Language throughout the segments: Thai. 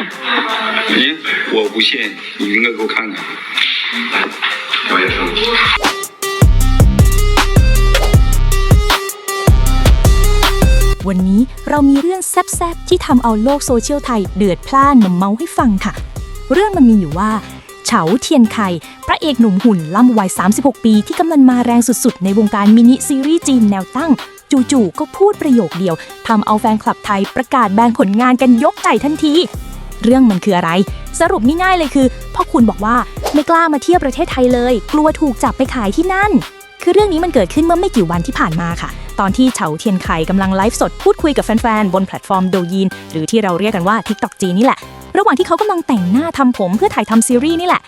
哎，我不信，你应该给我看看。来，我也生。 วันนี้เรามีเรื่องแซ่บๆ ที่ทำเอาโลกโซเชียลไทยเดือดพล่านมาเมาให้ฟังค่ะ เรื่องมันมีอยู่ว่า เฉาเทียนไคพระเอกหนุ่มหุ่นล่ำวัย 36 ปี ที่กำลังมาแรงสุดๆ ในวงการมินิซีรีส์จีนแนวตั้ง จู่ๆ ก็พูดประโยคเดียวทำเอาแฟนคลับไทยประกาศแบนผลงานกันยกใจทันที เรื่องมันคืออะไร สรุปง่ายๆเลยคือพ่อคุณบอกว่าไม่กล้ามาเที่ยวประเทศไทยเลย กลัวถูกจับไปขายที่นั่น คือเรื่องนี้มันเกิดขึ้นเมื่อไม่กี่วันที่ผ่านมาค่ะ ตอนที่เฉาเทียนไข่กำลังไลฟ์สดพูดคุยกับแฟนๆบนแพลตฟอร์มโดยีนหรือที่เราเรียกกันว่า TikTok จีนนี่แหละ ระหว่างที่เขากำลังแต่งหน้าทำผมเพื่อถ่ายทำซีรีส์นี่แหละ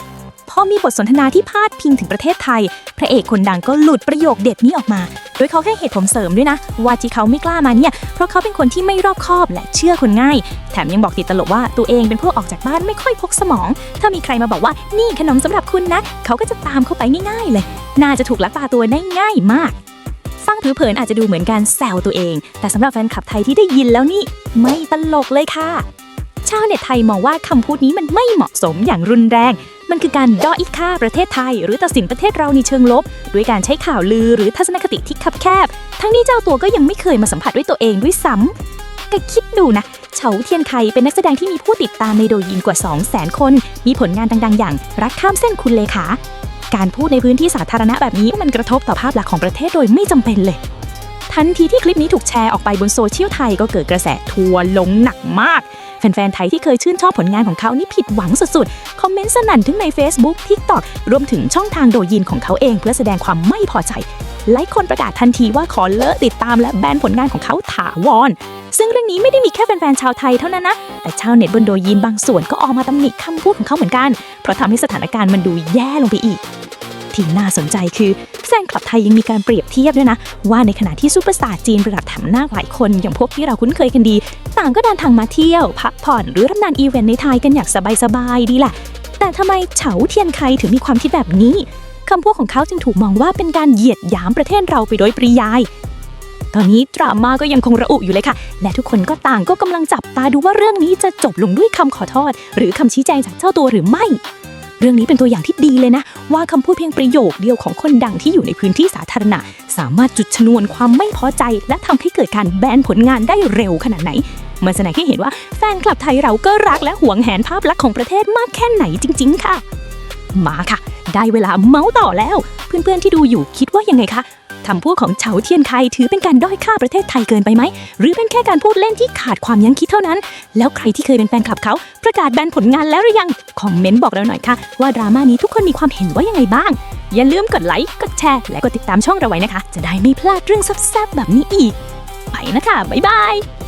พอมีบทสนทนาที่พาดพิงถึงประเทศไทย พระเอกคนดังก็หลุดประโยคเด็ดนี้ออกมา โดยเขาให้เหตุผลเสริมด้วยนะ ว่าที่เขาไม่กล้ามาเนี่ย เพราะเขาเป็นคนที่ไม่รอบคอบและเชื่อคนง่าย แถมยังบอกติดตลกว่าตัวเองเป็นพวกออกจากบ้านไม่ค่อยพกสมอง ถ้ามีใครมาบอกว่านี่ขนมสำหรับคุณนะ เขาก็จะตามเข้าไปง่ายๆ เลย น่าจะถูกลักพาตัวได้ง่ายมากฟังผิวเผินอาจจะดูเหมือนการแซวตัวเอง แต่สำหรับแฟนคลับไทยที่ได้ยินแล้วนี่ไม่ตลกเลยค่ะ ชาวเน็ตไทยมองว่าคำพูดนี้มันไม่เหมาะสมอย่างรุนแรง มันคือการด้อยค่าประเทศไทย หรือตัดสินประเทศเราในเชิงลบ ด้วยการใช้ข่าวลือหรือทัศนคติที่คับแคบ ทั้งนี้เจ้าตัวก็ยังไม่เคยมาสัมผัสด้วยตัวเองด้วยซ้ำก็คิดดูนะเฉาเทียนไคเป็นนักแสดงที่มีผู้ติดตามในโดยินกว่า 2 0 0 0 0 0 คน มีผลงานดังๆ อย่าง รักข้ามเส้นคุณเลขา การพูดในพื้นที่สาธารณะแบบนี้มันกระทบต่อภาพลักษณ์ของประเทศโดยไม่จำเป็นเลยทันทีที่คลิปนี้ถูกแชร์ออกไปบนโซเชียลไทยก็เกิดกระแสทัวร์ลงหนักมาก แฟนๆ ไทยที่เคยชื่นชอบผลงานของเขานี่ผิดหวังสุดๆ คอมเมนต์สนั่นทั้งใน Facebook TikTok รวมถึงช่องทางโดยินของเขาเอง เพื่อแสดงความไม่พอใจหลายคนประกาศทันทีว่าขอเลิกติดตามและแบนผลงานของเขาถาวร ซึ่งเรื่องนี้ไม่ได้มีแค่แฟนๆ ชาวไทยเท่านั้นนะ แต่ชาวเน็ตบนโดยินบางส่วนก็ออกมาตำหนิคำพูดของเขาเหมือนกัน เพราะทำให้สถานการณ์มันดูแย่ลงไปอีก ที่น่าสนใจคือ ฟนคลับไทยยังมีการเปรียบเทียบด้วยนะ ว่าในขณะที่ซูเปอร์สตาร์จีนระดับแถมหน้าหลายคน อย่างพวกที่เราคุ้นเคยกันดี ต่างก็เดินทางมาเที่ยว พักผ่อนหรือรับงานอีเวนต์ในไทยกันอย่างสบายๆดีแหละแต่ทำไมเฉาเทียนไคถึงมีความคิดแบบนี้คำพูดของเขาจึงถูกมองว่าเป็นการเหยียดหยามประเทศเราไปโดยปริยายตอนนี้ดราม่าก็ยังคงระอุอยู่เลยค่ะ และทุกคนก็ต่างก็กำลังจับตาดูว่าเรื่องนี้จะจบลงด้วยคำขอโทษ หรือคำชี้แจงจากเจ้าตัวหรือไม่ เรื่องนี้เป็นตัวอย่างที่ดีเลยนะ ว่าคำพูดเพียงประโยคเดียวของคนดังที่อยู่ในพื้นที่สาธารณะ สามารถจุดชนวนความไม่พอใจ และทำให้เกิดการแบนผลงานได้เร็วขนาดไหน มันแสดงให้เห็นว่าแฟนคลับไทยเราก็รักและหวงแหนภาพลักษณ์ของประเทศมากแค่ไหนจริง ๆ ค่ะ มาค่ะ ได้เวลาเมาส์ต่อแล้ว เพื่อนๆที่ดูอยู่คิดว่ายังไงคะ คำพูดของเฉาเทียนไคถือเป็นการด้อยค่าประเทศไทยเกินไปไหม หรือเป็นแค่การพูดเล่นที่ขาดความยั้งคิดเท่านั้น แล้วใครที่เคยเป็นแฟนคลับเขาประกาศแบนผลงานแล้วหรือยัง คอมเมนต์บอกเราหน่อยค่ะ ว่าดราม่านี้ทุกคนมีความเห็นว่ายังไงบ้าง อย่าลืมกดไลค์กดแชร์และกดติดตามช่องเราไว้นะคะ จะได้ไม่พลาดเรื่องแซ่บๆแบบนี้อีก ไปนะคะบ๊ายบาย